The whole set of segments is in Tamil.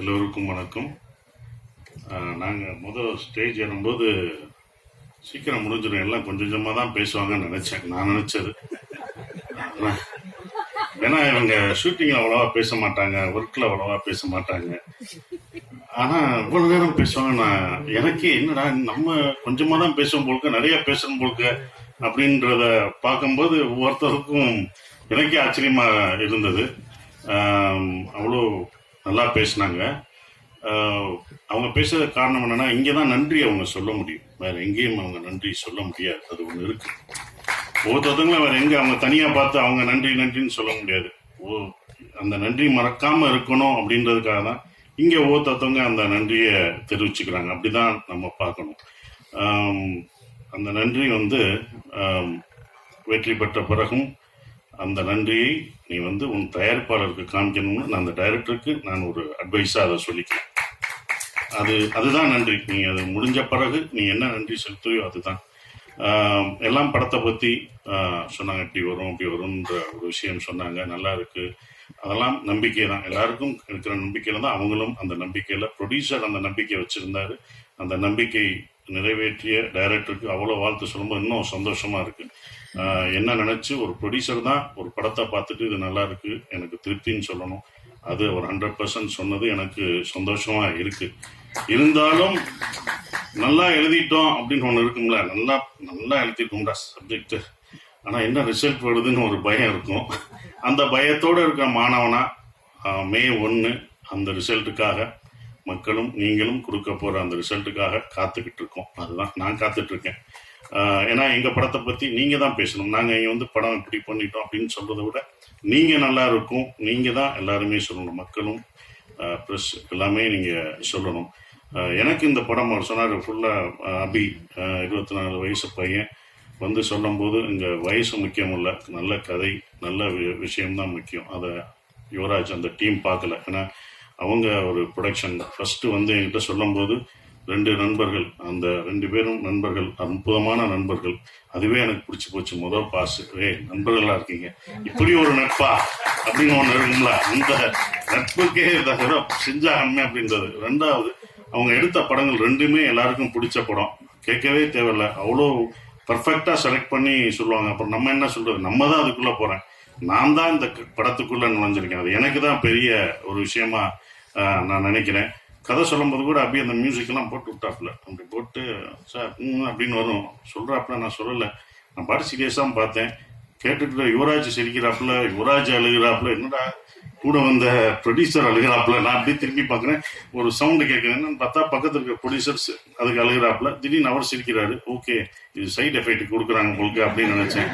எல்லோருக்கும் வணக்கம். நாங்கள் முதல் ஸ்டேஜ் ஏறும்போது சீக்கிரம் முடிஞ்சிடும். எல்லாம் கொஞ்சம் கொஞ்சமாக தான் பேசுவாங்கன்னு நினச்சேன். நான் நினச்சது. ஏன்னா இவங்க ஷூட்டிங்கில் அவ்வளோவா பேச மாட்டாங்க. ஒர்க்கில் அவ்வளோவா பேச மாட்டாங்க. ஆனால் இவ்வளோ நேரம் பேசுவாங்க. நான் எனக்கே என்னடா நம்ம கொஞ்சமாக தான் பேசும் போலுக்க நிறைய பேசணும் போலுக்க அப்படின்றத பார்க்கும்போது ஒவ்வொருத்தருக்கும் எனக்கே ஆச்சரியமாக இருந்தது. அவ்வளோ நல்லா பேசினாங்க. அவங்க பேசுறது காரணம் என்னன்னா இங்கே தான் நன்றி அவங்க சொல்ல முடியும். வேற எங்கேயும் அவங்க நன்றி சொல்ல முடியாது. அது ஒன்று இருக்கு. ஒவ்வொருத்தவங்களும் வேற எங்க அவங்க தனியா பார்த்து அவங்க நன்றி நன்றின்னு சொல்ல முடியாது. ஓ அந்த நன்றி மறக்காம இருக்கணும் அப்படின்றதுக்காக தான் இங்க ஒவ்வொருத்தவங்க அந்த நன்றியை தெரிவிச்சுக்கிறாங்க. அப்படிதான் நம்ம பார்க்கணும். அந்த நன்றி வந்து வெற்றி பெற்ற பிறகும் அந்த நன்றியை நீ வந்து உன் தயாரிப்பாளருக்கு காமிக்கணும்னு நான் அந்த டைரக்டருக்கு நான் ஒரு அட்வைஸாக அதை சொல்லிக்கிறேன். அது அதுதான் நன்றி. நீ அது முடிஞ்ச பிறகு நீ என்ன நன்றி செலுத்துறியோ அதுதான். எல்லாம் படத்தை பற்றி சொன்னாங்க. இப்படி வரும் இப்படி வரும்ன்ற ஒரு விஷயம் சொன்னாங்க. நல்லா இருக்கு. அதெல்லாம் நம்பிக்கை தான். எல்லாருக்கும் இருக்கிற நம்பிக்கையில தான் அவங்களும் அந்த நம்பிக்கையில் ப்ரொடியூசர் அந்த நம்பிக்கை வச்சிருந்தாரு. அந்த நம்பிக்கை நிறைவேற்றிய டைரக்டருக்கு அவ்வளோ வாழ்த்து சொல்லும்போது இன்னும் சந்தோஷமா இருக்கு. என்ன நினைச்சு ஒரு ப்ரொடியூசர் தான் ஒரு படத்தை பார்த்துட்டு இது நல்லா இருக்கு எனக்கு திருப்தின்னு சொல்லணும். அது ஒரு ஹண்ட்ரட் பர்சன்ட் சொன்னது எனக்கு சந்தோஷமா இருக்கு. இருந்தாலும் நல்லா எழுதிட்டோம் அப்படின்னு ஒன்று இருக்கும்ல நல்லா நல்லா எழுதிருக்கோம்டா சப்ஜெக்ட் ஆனால் என்ன ரிசல்ட் வருதுன்னு ஒரு பயம் இருக்கும். அந்த பயத்தோடு இருக்கிற மாணவனா மே ஒன்று அந்த ரிசல்ட்டுக்காக மக்களும் நீங்களும் கொடுக்க போகிற அந்த ரிசல்ட்டுக்காக காத்துக்கிட்டு இருக்கோம். அதுதான் நான் காத்துட்டு இருக்கேன். ஏன்னா எங்கள் படத்தை பற்றி நீங்கள் தான் பேசணும். நாங்கள் இங்கே வந்து படம் இப்படி பண்ணிட்டோம் அப்படின்னு சொல்கிறத விட நீங்கள் நல்லா இருக்கும். நீங்கள் தான் எல்லாருமே சொல்லணும். மக்களும் ப்ளஸ் எல்லாமே நீங்கள் சொல்லணும். எனக்கு இந்த படம் அவர் சொன்னார் ஃபுல்லாக அபி இருபத்தி நாலு வயசு பையன். வந்து சொல்லும்போது இங்கே வயசு முக்கியம் இல்லை. நல்ல கதை நல்ல வி- விஷயம்தான் முக்கியம். அதை யுவராஜ் அந்த டீம் பார்க்கல. ஏன்னா அவங்க ஒரு ப்ரொடக்ஷன் ஃபஸ்ட்டு வந்து என்கிட்ட சொல்லும்போது ரெண்டு நண்பர்கள் அந்த ரெண்டு பேரும் நண்பர்கள் அற்புதமான நண்பர்கள். அதுவே எனக்கு பிடிச்சி போச்சு. முதல் பாஸ். ஏ நண்பர்களா இருக்கீங்க. இப்படி ஒரு நட்பா? அப்படின்னு ஒன்று இருக்கும்ல. அந்த நட்புக்கே தவிர செஞ்சாகணுமே அப்படின்றது. ரெண்டாவது அவங்க எடுத்த படங்கள் ரெண்டுமே எல்லாருக்கும் பிடிச்ச படம். கேட்கவே தேவையில்ல. அவ்வளோ பர்ஃபெக்டா செலக்ட் பண்ணி சொல்லுவாங்க. அப்புறம் நம்ம என்ன சொல்றது? நம்ம தான் அதுக்குள்ள போறேன். நான் தான் இந்த படத்துக்குள்ள நுழைஞ்சிருக்கேன். அது எனக்கு தான் பெரிய ஒரு விஷயமா நான் நினைக்கிறேன். கதை சொல்லும்போது கூட அப்படியே அந்த மியூசிக்கெல்லாம் போட்டு விட்டாப்புல. அப்படி போட்டு சார் ம் அப்படின்னு வரும். சொல்கிறாப்புல நான் சொல்லலை. நான் பாட்டு சீரியஸாக பார்த்தேன். கேட்டுட்டு யுவராஜ் சிரிக்கிறாப்புல யுவராஜ் அழுகிறாப்புல என்னடா கூட வந்த ப்ரொடியூசர் அழுகிறாப்புல. நான் அப்படியே திரும்பி பார்க்குறேன். ஒரு சவுண்டு கேட்குறேன் பார்த்தா பக்கத்தில் இருக்க ப்ரொடியூசர்ஸ் அதுக்கு அழுகிறாப்புல. திடீர்னு அவர் சிரிக்கிறாரு. ஓகே இது சைட் எஃபெக்ட் கொடுக்குறாங்க உங்களுக்கு அப்படின்னு நினச்சேன்.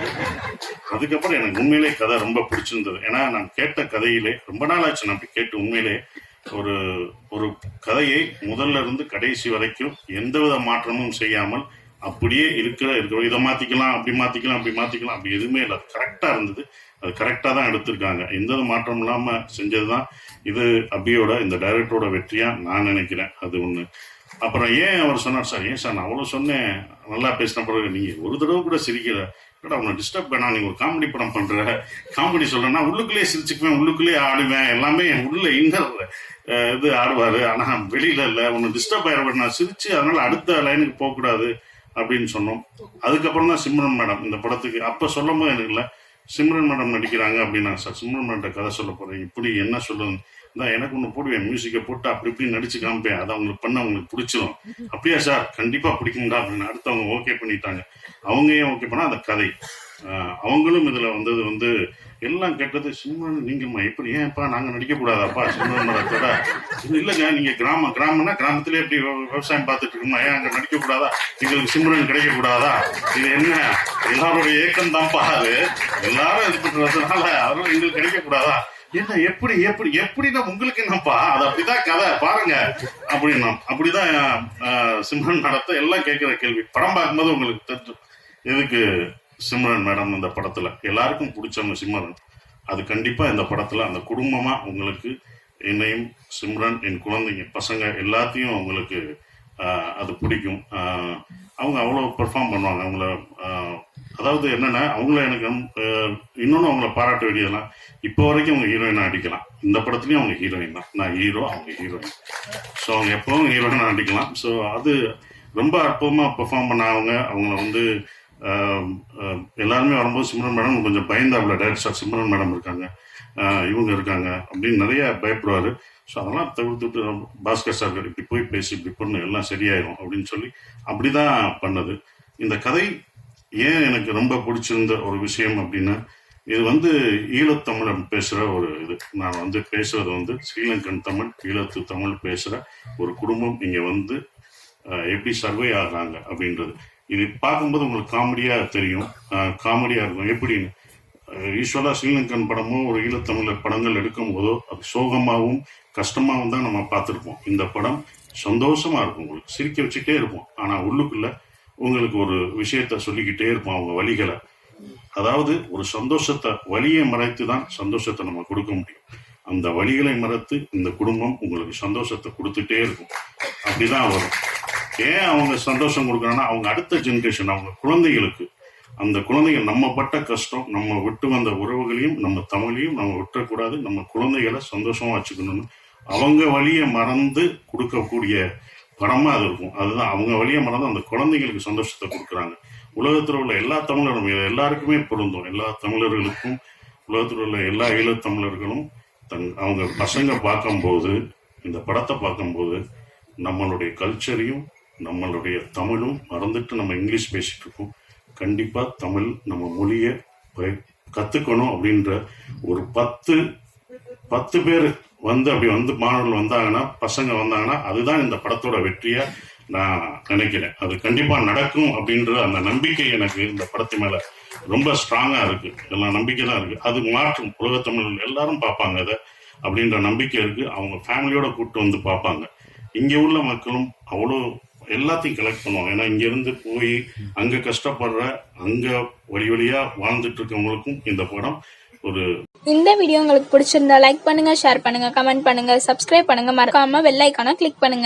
அதுக்கப்புறம் எனக்கு உண்மையிலே கதை ரொம்ப பிடிச்சிருந்தது. ஏன்னா நான் கேட்ட கதையிலே ரொம்ப நாள் ஆச்சு நான் அப்படி கேட்டு உண்மையிலே ஒரு ஒரு கதையை முதல்ல இருந்து கடைசி வரைக்கும் எந்தவித மாற்றமும் செய்யாமல் அப்படியே இருக்கிற இருக்கிற இதை மாத்திக்கலாம் அப்படி மாத்திக்கலாம் அப்படி மாத்திக்கலாம் அப்படி எதுவுமே இல்லை. கரெக்டா இருந்தது. அது கரெக்டா தான் எடுத்திருக்காங்க. எந்த ஒரு மாற்றம் இல்லாம செஞ்சதுதான். இது அபியோட இந்த டைரக்டரோட வெற்றியா நான் நினைக்கிறேன். அது ஒண்ணு. அப்புறம் ஏன் அவர் சொன்னார்? சார் ஏன் சார் நான் அவ்வளவு சொன்னேன். நல்லா பேசின பிறகு நீங்க ஒரு தடவை கூட சிரிக்கிற அவனை உன்னை டிஸ்டர்ப் வேணாம் நீங்க ஒரு காமெடி படம் பண்ற? காமெடி சொல்றேன்னா உள்ளுக்குள்ளேயே சிரிச்சுக்குவேன் உள்ளுக்குள்ளேயே ஆடுவேன். எல்லாமே உள்ள இன்னர் இது ஆடுவாரு. ஆனா வெளியில இல்ல. உன்னை டிஸ்டர்ப் ஆயிடுவேன் நான் சிரிச்சு அதனால அடுத்த லைனுக்கு போக கூடாது அப்படின்னு சொன்னோம். அதுக்கப்புறம் தான் சிம்ரன் மேடம் இந்த படத்துக்கு அப்போ சொல்லும் போது எனக்கு இல்லை சிம்ரன் மேடம் நடிக்கிறாங்க அப்படின்னா சார் சிம்ரன் மேடம் கதை சொல்ல போகிறேன் இப்படி என்ன சொல்லுங்க தான் எனக்கு ஒன்று போடுவேன் மியூசிக்கை போட்டு அப்படி இப்படி நடிச்சு காமிப்பேன். அதை அவங்களுக்கு பண்ண அவங்களுக்கு பிடிச்சிரும். அப்படியா சார் கண்டிப்பாக பிடிக்கும்டா அப்படின்னு அடுத்தவங்க ஓகே பண்ணிட்டாங்க. அவங்க ஏன் ஓகே பண்ணால் அந்த கதை. அவங்களும் இதில் வந்தது வந்து எல்லாம் கேட்டது சிம்ரன் நீங்கம்மா எப்படி ஏன்ப்பா நாங்க நடிக்க கூடாதாப்பா சிம்ரன் இல்லைங்க நீங்க கிராமம் கிராமம்னா கிராமத்திலே எப்படி விவசாயம் பார்த்துட்டு இருக்கோமா ஏன் அங்க நடிக்க கூடாதா எங்களுக்கு சிம்ரன் கிடைக்க கூடாதா இது என்ன? எல்லாருடைய ஏக்கம் தான்ப்பா அது. எல்லாரும் இது பண்றதுனால அதெல்லாம் எங்களுக்கு கிடைக்க கூடாதா என்ன எப்படி எப்படி எப்படின்னா உங்களுக்கு என்னப்பா? அது அப்படிதான் கதை பாருங்க. அப்படின்னா அப்படிதான் சிம்ரன் நடத்த எல்லாம் கேட்கிற கேள்வி. படம் பார்க்கும்போது உங்களுக்கு தெரிஞ்சு எதுக்கு? சிம்ரன் மேடம் இந்த படத்துல. எல்லாருக்கும் பிடிச்சவங்க சிம்ரன். அது கண்டிப்பா இந்த படத்துல அந்த குடும்பமா உங்களுக்கு என்னையும் சிம்ரன் என் குழந்தைங்க பசங்க எல்லாத்தையும் அவங்களுக்கு அது பிடிக்கும். அவங்க அவ்வளோ பெர்ஃபார்ம் பண்ணுவாங்க. அவங்கள அதாவது என்னன்னா அவங்கள எனக்கு இன்னொன்று அவங்கள பாராட்ட வேண்டியதெல்லாம் இப்போ வரைக்கும் அவங்க ஹீரோயினாக அடிக்கலாம் இந்த படத்துலையும் அவங்க ஹீரோயின் தான். நான் ஹீரோ அவங்க ஹீரோயின் ஸோ அவங்க எப்பவும் ஹீரோயினாக அடிக்கலாம் ஸோ அது ரொம்ப அற்புதமாக பெர்ஃபார்ம் பண்ணாங்க அவங்கள வந்து எல்லாருமே வரும்போது சிம்ரன் மேடம் கொஞ்சம் பயந்தாப்புல. டைரக்டர் சிம்ரன் மேடம் இருக்காங்க. இவங்க இருக்காங்க அப்படின்னு நிறைய பயப்படுவார். ஸோ அதெல்லாம் தவிர்த்துட்டு பாஸ்கர் சார் இப்படி போய் பேசி இப்படி பண்ணு எல்லாம் சரியாயிரும் அப்படின்னு சொல்லி அப்படிதான் பண்ணது. இந்த கதை ஏன் எனக்கு ரொம்ப பிடிச்சிருந்த ஒரு விஷயம் அப்படின்னா இது வந்து ஈழத்தமிழன் பேசுகிற ஒரு இது. நான் வந்து பேசுறது வந்து ஸ்ரீலங்கன் தமிழ் ஈழத்து தமிழ் பேசுகிற ஒரு குடும்பம் இங்கே வந்து எப்படி சர்வே ஆகுறாங்க அப்படின்றது. இது பார்க்கும்போது உங்களுக்கு காமெடியாக தெரியும். காமெடியாக இருக்கும். எப்படின்னு? யூஸ்வலாக ஸ்ரீலங்கன் படமோ ஒரு ஈழத்தமிழர் படங்கள் எடுக்கும் போதோ அது சோகமாகவும் கஷ்டமாகவும் தான் நம்ம பார்த்துருப்போம். இந்த படம் சந்தோஷமா இருக்கும். உங்களுக்கு சிரிக்க வச்சுட்டே இருப்போம். ஆனால் உள்ளுக்குள்ள உங்களுக்கு ஒரு விஷயத்த சொல்லிக்கிட்டே இருப்போம் அவங்க வழிகளை. அதாவது ஒரு சந்தோஷத்தை வழியை மறைத்து தான் சந்தோஷத்தை நம்ம கொடுக்க முடியும். அந்த வழிகளை மறைத்து இந்த குடும்பம் உங்களுக்கு சந்தோஷத்தை கொடுத்துட்டே இருக்கும். அப்படிதான் வரும். ஏன் அவங்க சந்தோஷம் கொடுக்குறாங்கன்னா அவங்க அடுத்த ஜென்ரேஷன் அவங்க குழந்தைகளுக்கு. அந்த குழந்தைகள் நம்ம பட்ட கஷ்டம் நம்ம விட்டு வந்த உறவுகளையும் நம்ம தமிழையும் நம்ம விட்டக்கூடாது. நம்ம குழந்தைகளை சந்தோஷமா வச்சுக்கணும்னு அவங்க வழியை மறந்து கொடுக்கக்கூடிய படமா அது இருக்கும். அதுதான் அவங்க வழியை மறந்து அந்த குழந்தைகளுக்கு சந்தோஷத்தை கொடுக்குறாங்க. உலகத்தில் உள்ள எல்லா தமிழரும் எல்லாருக்குமே பொருந்தும். எல்லா தமிழர்களுக்கும் உலகத்தில் உள்ள எல்லா ஈழத்தமிழர்களும் தங் அவங்க பசங்க பார்க்கும்போது இந்த படத்தை பார்க்கும்போது நம்மளுடைய கல்ச்சரையும் நம்மளுடைய தமிழும் மறந்துட்டு நம்ம இங்கிலீஷ் பேசிட்டு இருக்கோம். கண்டிப்பா தமிழ் நம்ம மொழியை ப- கத்துக்கணும் அப்படின்ற ஒரு பத்து பத்து பேர் வந்து அப்படி வந்து மாணவர்கள் வந்தாங்கன்னா பசங்க வந்தாங்கன்னா அதுதான் இந்த படத்தோட வெற்றியா நான் நினைக்கிறேன். அது கண்டிப்பா நடக்கும் அப்படின்ற அந்த நம்பிக்கை எனக்கு இந்த படத்து மேல ரொம்ப ஸ்ட்ராங்கா இருக்கு. எல்லாம் நம்பிக்கை தான் இருக்கு. அது மாற்றும். உலக தமிழ் எல்லாரும் பார்ப்பாங்க அதை அப்படின்ற நம்பிக்கை இருக்கு. அவங்க ஃபேமிலியோட கூப்பிட்டு வந்து பார்ப்பாங்க. இங்க உள்ள மக்களும் அவ்வளோ எல்லாத்தையும் கலெக்ட் பண்ணுவாங்க. ஏன்னா இங்கேருந்து போய் அங்கே கஷ்டப்படுற அங்கே வழி வழியாக வாழ்ந்துட்டு இருக்கவங்களுக்கும் இந்த படம் ஒரு இந்த வீடியோ உங்களுக்கு பிடிச்சிருந்தா லைக் பண்ணுங்க ஷேர் பண்ணுங்க கமெண்ட் பண்ணுங்க சப்ஸ்கிரைப் பண்ணுங்க. மறக்காம வெள்ளைக்கான கிளிக் பண்ணுங்க.